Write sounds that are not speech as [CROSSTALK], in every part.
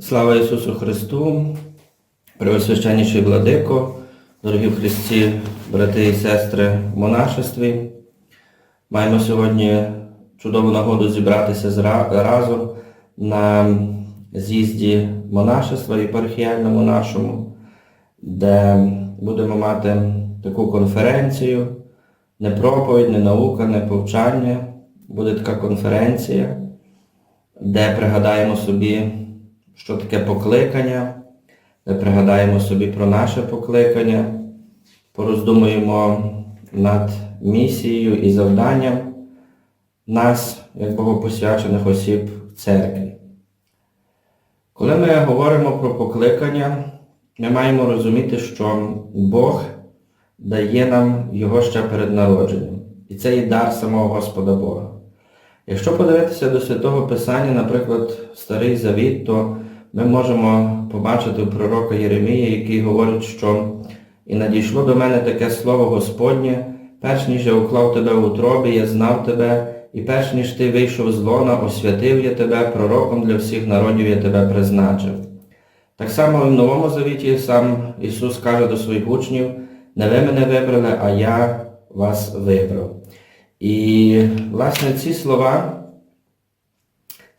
Слава Ісусу Христу, Преосвященніший Владико, дорогі в Христі, брати і сестри в монашестві. Маємо сьогодні чудову нагоду зібратися разом на з'їзді монашества єпархіальному нашому, де будемо мати таку конференцію, не проповідь, не наука, не повчання. Буде така конференція, де пригадаємо собі, що таке покликання, де пригадаємо собі про наше покликання, пороздумуємо над місією і завданням нас, як богопосвячених осіб в церкві. Коли ми говоримо про покликання, ми маємо розуміти, що Бог дає нам його ще перед народженням. І це є дар самого Господа Бога. Якщо подивитися до Святого Писання, наприклад, Старий Завіт, то ми можемо побачити у пророка Єремія, який говорить, що і надійшло до мене таке слово Господнє, перш ніж я уклав тебе в утробі, я знав тебе, і перш ніж ти вийшов з лона, освятив я тебе, пророком для всіх народів я тебе призначив. Так само і в Новому Завіті сам Ісус каже до своїх учнів, не ви мене вибрали, а я вас вибрав. І, власне, ці слова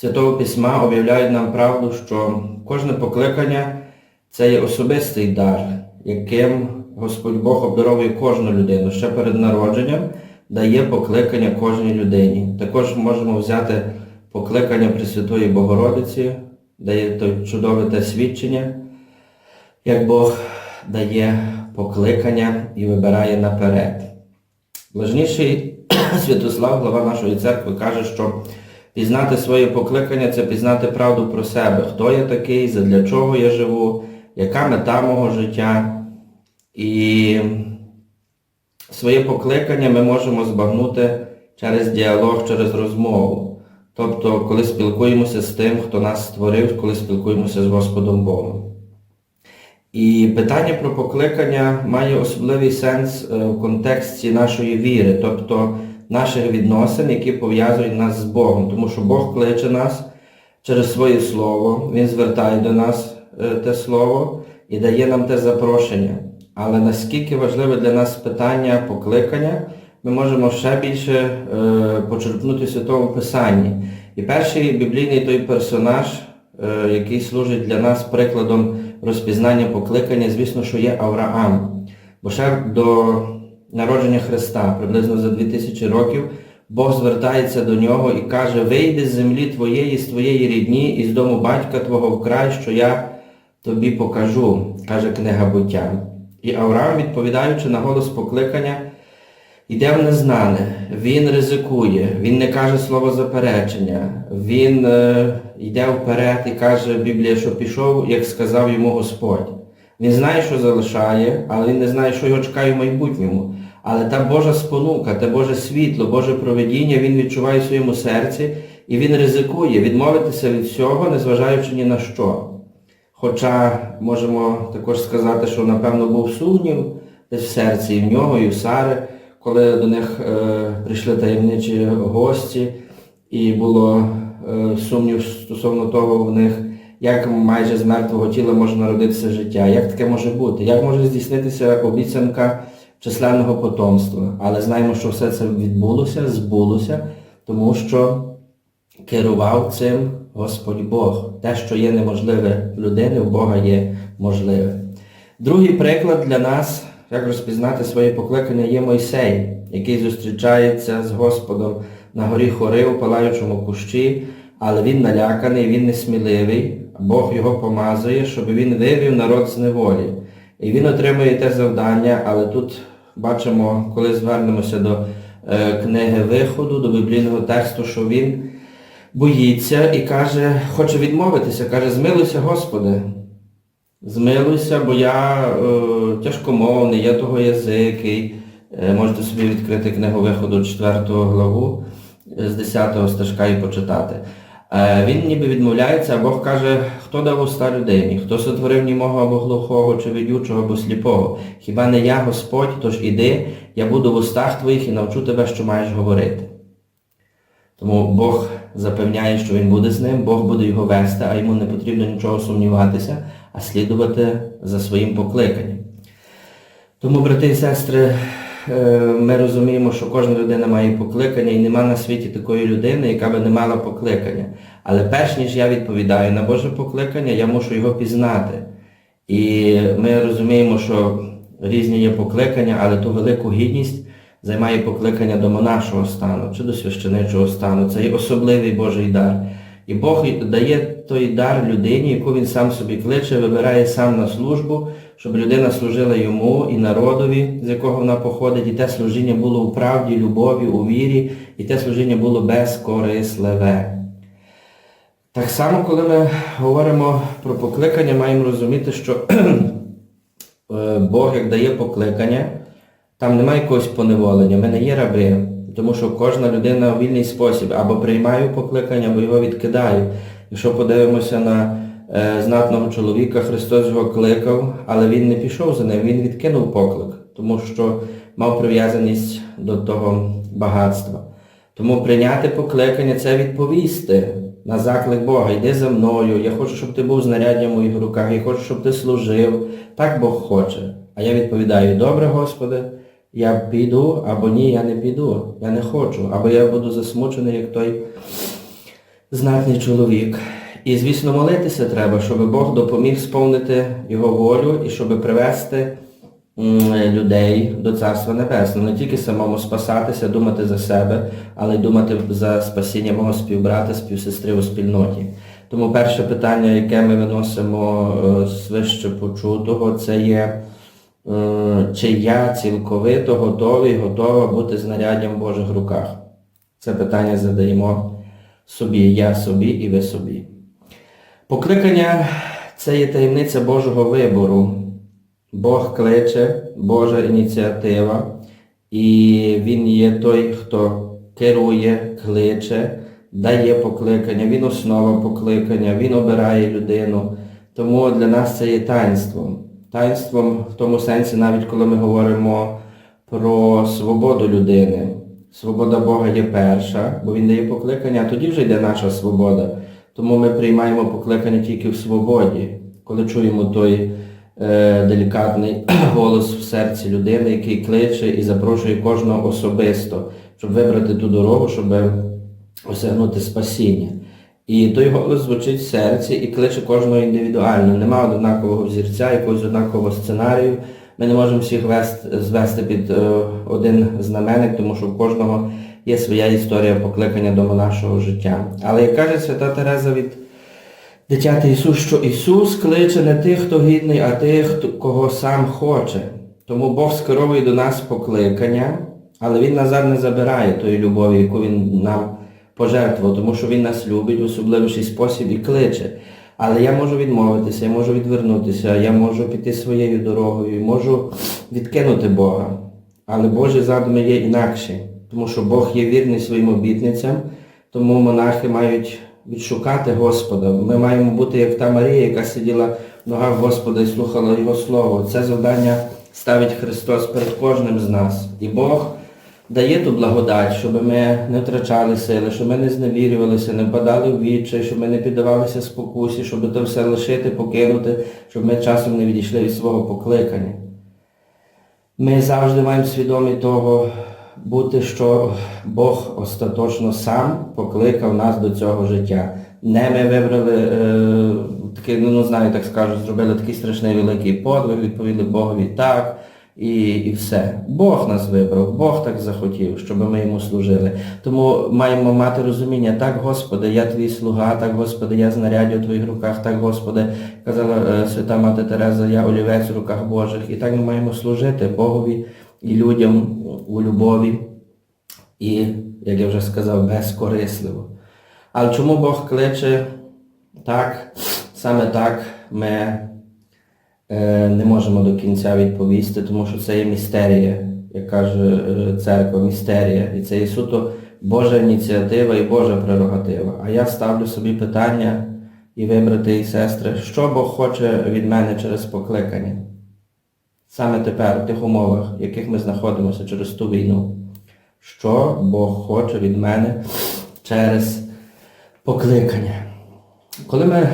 Святого Письма об'являють нам правду, що кожне покликання це є особистий дар, яким Господь Бог обдаровує кожну людину. Ще перед народженням дає покликання кожній людині. Також можемо взяти покликання Пресвятої Богородиці, дає той чудове те свідчення, як Бог дає покликання і вибирає наперед. Блажніший [CLEARS THROAT] Святослав, глава нашої церкви, каже, що пізнати своє покликання це пізнати правду про себе, хто я такий, задля чого я живу, яка мета мого життя. І своє покликання ми можемо збагнути через діалог, через розмову. Тобто, коли спілкуємося з тим, хто нас створив, коли спілкуємося з Господом Богом. І питання про покликання має особливий сенс е, в контексті нашої віри, тобто наших відносин, які пов'язують нас з Богом. Тому що Бог кличе нас через своє Слово, Він звертає до нас е, те Слово і дає нам те запрошення. Але наскільки важливе для нас питання покликання, ми можемо ще більше е, почерпнути Святому Писанні. І перший біблійний той персонаж, е, який служить для нас прикладом розпізнання покликання, звісно, що є Авраам. Бо ще до народження Христа, приблизно за 2000 років, Бог звертається до нього і каже, вийди з землі твоєї, з твоєї рідні і з дому батька твого в край, що я тобі покажу, каже книга буття. І Авраам, відповідаючи на голос покликання, йде в незнане, він ризикує, він не каже слово заперечення, він е, йде вперед і каже Біблія, що пішов, як сказав йому Господь. Він знає, що залишає, але він не знає, що його чекає в майбутньому. Але та Божа спонука, те Боже світло, Боже проведіння він відчуває в своєму серці і він ризикує відмовитися від всього, незважаючи ні на що. Хоча можемо також сказати, що напевно був сумнів десь в серці і в нього, і в Сари, коли до них е, прийшли таємничі гості, і було е, сумнів стосовно того в них, як майже з мертвого тіла може народитися життя, як таке може бути, як може здійснитися обіцянка численного потомства. Але знаємо, що все це відбулося, збулося, тому що керував цим Господь Бог. Те, що є неможливе людини, в Бога є можливе. Другий приклад для нас, як розпізнати своє покликання, є Мойсей, який зустрічається з Господом на горі Хори у палаючому кущі, але він наляканий, він несміливий. Бог його помазує, щоб він вивів народ з неволі. І він отримує те завдання, але тут бачимо, коли звернемося до е, книги виходу, до біблійного тексту, що він боїться і каже, хоче відмовитися, каже, змилуйся, Господи. Змилуйся, бо я е, тяжкомовний, я того язикий. Е, можете собі відкрити книгу виходу 4 главу е, з 10 стежка і почитати. Е, він ніби відмовляється, а Бог каже, хто дав уста людині, хто сотворив німого або глухого, чи видючого, або сліпого. Хіба не я Господь, тож іди, я буду в устах твоїх і навчу тебе, що маєш говорити. Тому Бог запевняє, що він буде з ним, Бог буде його вести, а йому не потрібно нічого сумніватися, а слідувати за своїм покликанням. Тому, брати і сестри, ми розуміємо, що кожна людина має покликання і нема на світі такої людини, яка би не мала покликання. Але перш ніж я відповідаю на Боже покликання, я мушу його пізнати. І ми розуміємо, що різні є покликання, але ту велику гідність займає покликання до монашого стану чи до священичого стану. Це є особливий Божий дар. І Бог дає той дар людині, яку він сам собі кличе, вибирає сам на службу, щоб людина служила йому і народові, з якого вона походить, і те служіння було у правді, любові, у вірі, і те служіння було безкорисливе. Так само, коли ми говоримо про покликання, маємо розуміти, що [CLEARS THROAT] е, Бог, як дає покликання, там немає якогось поневолення, ми не є раби, тому що кожна людина у вільний спосіб або приймає покликання, або його відкидає. Якщо подивимося на знатного чоловіка, Христос його кликав, але він не пішов за ним, він відкинув поклик, тому що мав прив'язаність до того багатства. Тому прийняти покликання це відповісти на заклик Бога. Йди за мною, я хочу, щоб ти був знаряддям в моїх руках, я хочу, щоб ти служив. Так Бог хоче. А я відповідаю, добре, Господи, я піду, або ні, я не піду, я не хочу, або я буду засмучений, як той знатний чоловік. І, звісно, молитися треба, щоб Бог допоміг сповнити його волю і щоб привести людей до Царства Небесного. Не тільки самому спасатися, думати за себе, але й думати за спасіння мого співбрата, співсестри у спільноті. Тому перше питання, яке ми виносимо е, свище почутого, це є, е, чи я цілковито готовий, готова бути знаряддям в Божих руках. Це питання задаємо собі, я собі і ви собі. Покликання це є таємниця Божого вибору. Бог кличе, Божа ініціатива, і Він є той, хто керує, кличе, дає покликання, Він основа покликання, Він обирає людину. Тому для нас це є таїнством. Таїнством в тому сенсі, навіть коли ми говоримо про свободу людини. Свобода Бога є перша, бо Він дає покликання, а тоді вже йде наша свобода. Тому ми приймаємо покликання тільки в свободі, коли чуємо той е, делікатний [CLEARS THROAT] голос в серці людини, який кличе і запрошує кожного особисто, щоб вибрати ту дорогу, щоб осягнути спасіння. І той голос звучить в серці і кличе кожного індивідуально. Нема однакового взірця, якогось однакового сценарію. Ми не можемо всіх вести, звести під е, один знаменник, тому що в кожного є своя історія покликання до нашого життя. Але як каже свята Тереза від дитяти Ісус, що Ісус кличе не тих, хто гідний, а тих, кого сам хоче. Тому Бог скеровує до нас покликання, але Він назад не забирає тої любові, яку Він нам пожертвував, тому що Він нас любить в особливіший спосіб і кличе. Але я можу відмовитися, я можу відвернутися, я можу піти своєю дорогою, можу відкинути Бога. Але Божі задуми є інакші, тому що Бог є вірний своїм обітницям, тому монахи мають відшукати Господа. Ми маємо бути як та Марія, яка сиділа в ногах Господа і слухала Його Слово. Це завдання ставить Христос перед кожним з нас. І Бог дає ту благодать, щоб ми не втрачали сили, щоб ми не зневірювалися, не впадали в відчай, щоб ми не піддавалися спокусі, щоб то все лишити, покинути, щоб ми часом не відійшли від свого покликання. Ми завжди маємо свідомі того бути, що Бог остаточно сам покликав нас до цього життя. Не ми вибрали е, такий, ну знаю, так скажу, зробили такий страшний великий подвиг, відповіли Богові так і, і все. Бог нас вибрав, Бог так захотів, щоб ми йому служили. Тому маємо мати розуміння, так, Господи, я твій слуга, так, Господи, я знаряддя в твоїх руках, так, Господи, казала е, свята Мати Тереза, я олівець в руках Божих. І так ми маємо служити Богові і людям у любові. І, як я вже сказав, безкорисливо. Але чому Бог кличе так, саме так ми е, не можемо до кінця відповісти, тому що це є містерія, як каже е, церква, містерія. І це є суто Божа ініціатива і Божа прерогатива. А я ставлю собі питання, і ви, брати і сестри, що Бог хоче від мене через покликання? Саме тепер, в тих умовах, в яких ми знаходимося через ту війну. Що Бог хоче від мене через покликання. Коли ми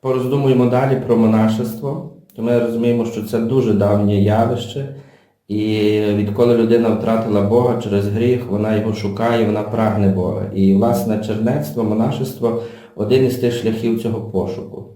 пороздумуємо далі про монашество, то ми розуміємо, що це дуже давнє явище, і відколи людина втратила Бога через гріх, вона його шукає, вона прагне Бога. І, власне, чернецтво, монашество один із тих шляхів цього пошуку.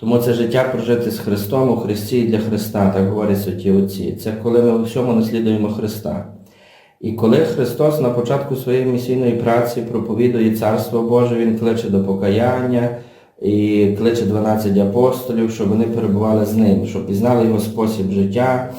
Тому це життя прожити з Христом у Христі і для Христа, так говорять святі Отці. Це коли ми у всьому наслідуємо Христа. І коли Христос на початку своєї місійної праці проповідує Царство Боже, Він кличе до покаяння і кличе 12 апостолів, щоб вони перебували з ним, щоб пізнали його спосіб життя,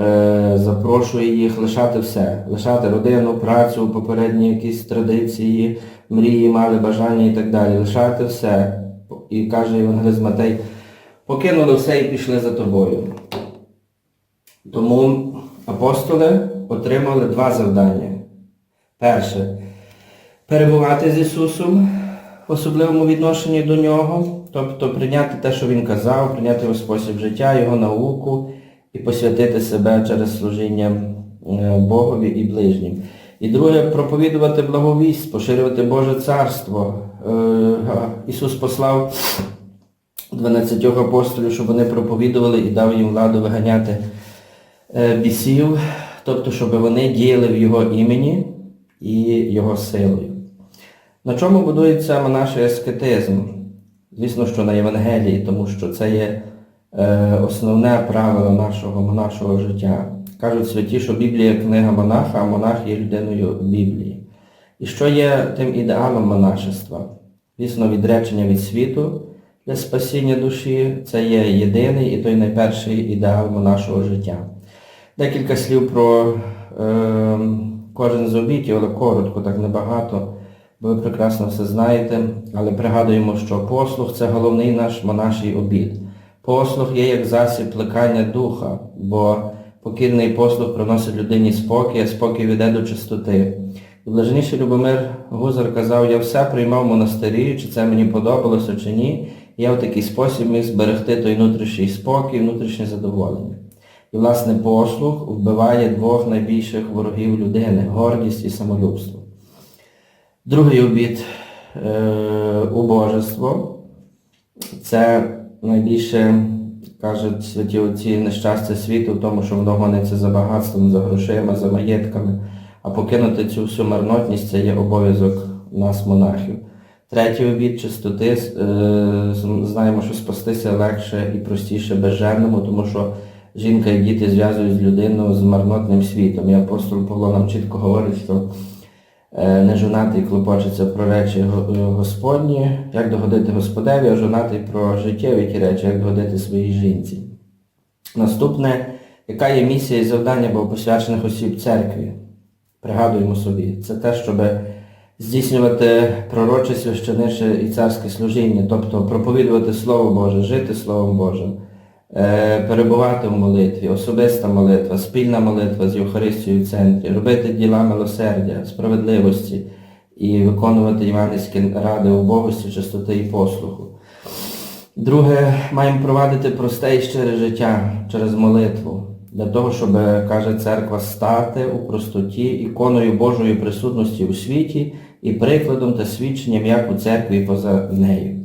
е, запрошує їх лишати все, лишати родину, працю, попередні якісь традиції, мрії, мали бажання і так далі, лишати все. І каже Євангелист Матей, покинули все і пішли за тобою. Тому апостоли отримали два завдання. Перше перебувати з Ісусом в особливому відношенні до Нього, тобто прийняти те, що Він казав, прийняти його спосіб життя, Його науку і посвятити себе через служіння е, Богові і ближнім. І друге, проповідувати благовість, поширювати Боже Царство. Е, Ісус послав 12 апостолів, щоб вони проповідували і дав їм владу виганяти е, бісів, тобто, щоб вони діяли в Його імені і Його силою. На чому будується монаший аскетизм? Звісно, що на Євангелії, тому що це є е, основне правило нашого монашого життя. Кажуть святі, що Біблія книга монаха, а монах є людиною Біблії. І що є тим ідеалом монашества? Звісно, відречення від світу для спасіння душі це є єдиний і той найперший ідеал монашого життя. Декілька слів про е, кожен з обітів, але коротко, так небагато, бо ви прекрасно все знаєте, але пригадуємо, що послух це головний наш монаший обід. Послух є як засіб плекання духа, бо покірний послух приносить людині спокій, а спокій веде до чистоти. Блаженніший Любомир Гузар казав, я все приймав в монастирі, чи це мені подобалося, чи ні. Я в такий спосіб міг зберегти той внутрішній спокій, внутрішнє задоволення. І, власне, послух вбиває двох найбільших ворогів людини гордість і самолюбство. Другий обід е, убожество. Це найбільше, кажуть святі отці, нещастя світу в тому, що воно гониться за багатством, за грошима, за маєтками. А покинути цю всю марнотність це є обов'язок нас, монахів. Третій обід чистоти, е, знаємо, що спастися легше і простіше безженному, тому що жінка і діти зв'язують з людиною з марнотним світом. І апостол Павло нам чітко говорить, що е, не жонатий клопочеться про речі Господні, як догодити Господеві, а жонатий про життєві ті речі, як догодити своїй жінці. Наступне, яка є місія і завдання богопосвячених осіб церкві? Пригадуємо собі, це те, щоб здійснювати пророче, священиче і царське служіння, тобто проповідувати Слово Боже, жити Словом Божим, е, перебувати в молитві, особиста молитва, спільна молитва з Євхаристією в центрі, робити діла милосердя, справедливості і виконувати євангельські ради убогості, чистоти і послуху. Друге, маємо провадити просте і щире життя через молитву для того, щоб, каже церква, стати у простоті іконою Божої присутності у світі і прикладом та свідченням як у церкві поза нею.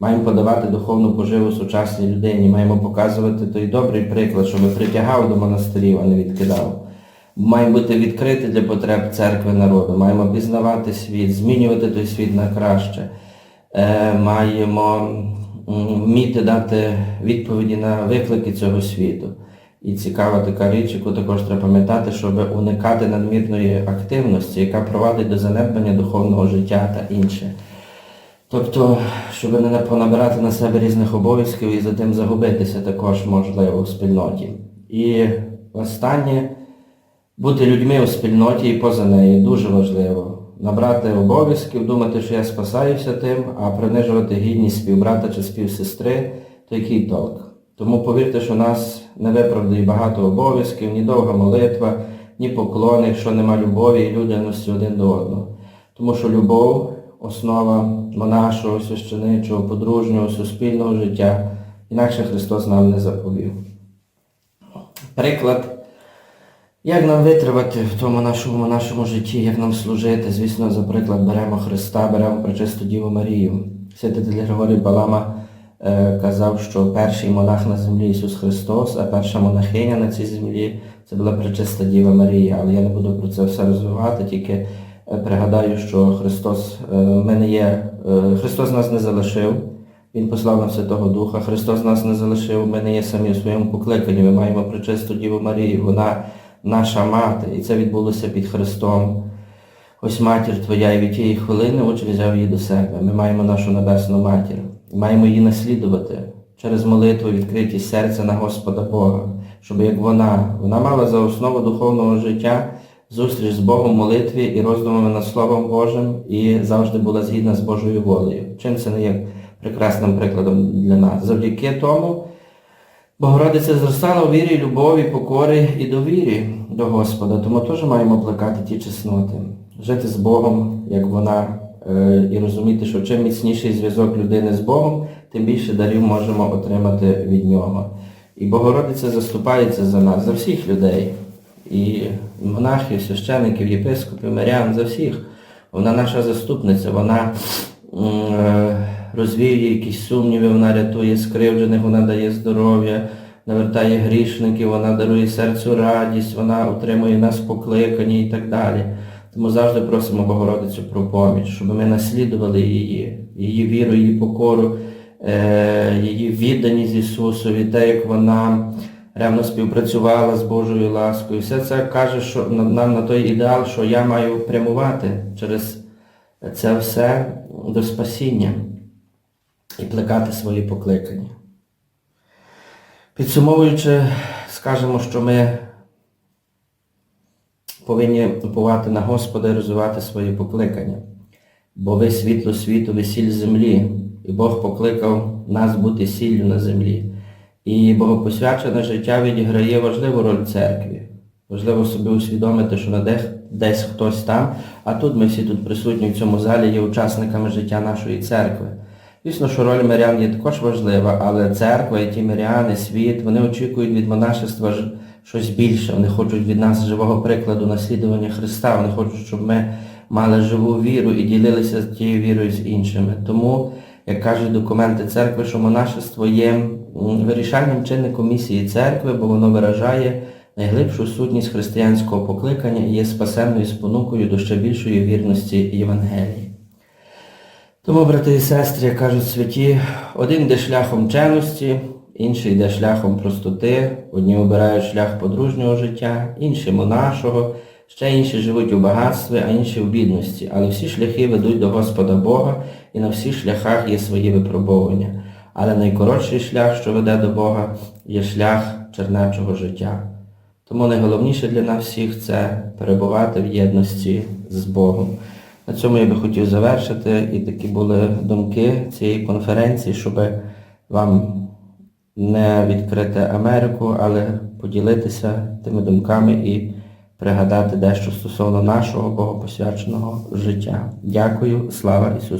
Маємо подавати духовну поживу сучасній людині, маємо показувати той добрий приклад, щоб притягав до монастирів, а не відкидав. Маємо бути відкриті для потреб церкви народу, маємо пізнавати світ, змінювати той світ на краще. Е, маємо вміти дати відповіді на виклики цього світу. І цікава така річ, яку також треба пам'ятати, щоб уникати надмірної активності, яка провадить до занедбання духовного життя та інше. Тобто, щоб не понабирати на себе різних обов'язків і за тим загубитися також можливо в спільноті. І останнє, бути людьми у спільноті і поза нею дуже важливо. Набрати обов'язків, думати, що я спасаюся тим, а принижувати гідність співбрата чи співсестри, то який толк. Тому повірте, що нас не виправдає багато обов'язків, ні довга молитва, ні поклони, якщо нема любові і людяності один до одного. Тому що любов основа монашого, священичого, подружнього, суспільного життя, інакше Христос нам не заповів. Приклад Як нам витривати в тому нашому нашому житті, як нам служити? Звісно, за приклад беремо Христа, беремо Пречисту Діву Марію. Святитель Григорій Балама казав, що перший монах на землі Ісус Христос, а перша монахиня на цій землі це була Пречиста Діва Марія. Але я не буду про це все розвивати, тільки е, пригадаю, що Христос е, ми не є, е, Христос нас не залишив. Він послав нам Святого Духа, Христос нас не залишив, ми не є самі у своєму покликанні, ми маємо пречисту Діву Марію, вона наша мати, і це відбулося під Христом. Ось матір Твоя, і від тієї хвилини Отче взяв її до себе. Ми маємо нашу небесну матір, маємо її наслідувати через молитву, відкритість серця на Господа Бога, щоб як вона, вона мала за основу духовного життя зустріч з Богом молитві і роздумами над Словом Божим і завжди була згідна з Божою волею. Чим це не є прекрасним прикладом для нас? Завдяки тому Богородиця зростала у вірі, любові, покорі і довірі до Господа, тому теж маємо плекати ті чесноти, жити з Богом, як вона, і розуміти, що чим міцніший зв'язок людини з Богом, тим більше дарів можемо отримати від нього. І Богородиця заступається за нас, за всіх людей, і монахів, священиків, єпископів, мирян, за всіх. Вона наша заступниця, вона е, розвіює якісь сумніви, вона рятує скривджених, вона дає здоров'я, навертає грішників, вона дарує серцю радість, вона утримує нас покликані і так далі. Тому завжди просимо Богородицю про поміч, щоб ми наслідували її, її віру, її покору, е, її відданість Ісусові, те, як вона ревно співпрацювала з Божою ласкою. Все це каже, що нам на той ідеал, що я маю прямувати через це все до спасіння і плекати свої покликання. Підсумовуючи, скажемо, що ми повинні уповати на Господа і розвивати свої покликання. Бо ви світло світу, ви сіль землі, і Бог покликав нас бути сіллю на землі. І богопосвячене життя відіграє важливу роль церкві. Важливо собі усвідомити, що на десь хтось там, а тут ми всі тут присутні в цьому залі є учасниками життя нашої церкви. Звісно, що роль мирян є також важлива, але церква і ті миряни, світ, вони очікують від монашества щось більше. Вони хочуть від нас живого прикладу наслідування Христа. Вони хочуть, щоб ми мали живу віру і ділилися тією вірою з іншими. Тому, як кажуть документи церкви, що монашество є вирішальним чинником місії церкви, бо воно виражає найглибшу сутність християнського покликання і є спасенною спонукою до ще більшої вірності Євангелії. Тому, брати і сестри, як кажуть святі, один йде шляхом чесності, інший йде шляхом простоти, одні обирають шлях подружнього життя, інші монашого, ще інші живуть у багатстві, а інші в бідності. Але всі шляхи ведуть до Господа Бога, і на всіх шляхах є свої випробовування. Але найкоротший шлях, що веде до Бога, є шлях чернечого життя. Тому найголовніше для нас всіх це перебувати в єдності з Богом. На цьому я би хотів завершити, і такі були думки цієї конференції, щоб вам не відкрити Америку, але поділитися тими думками і пригадати дещо стосовно нашого богопосвяченого життя. Дякую, слава Ісусу!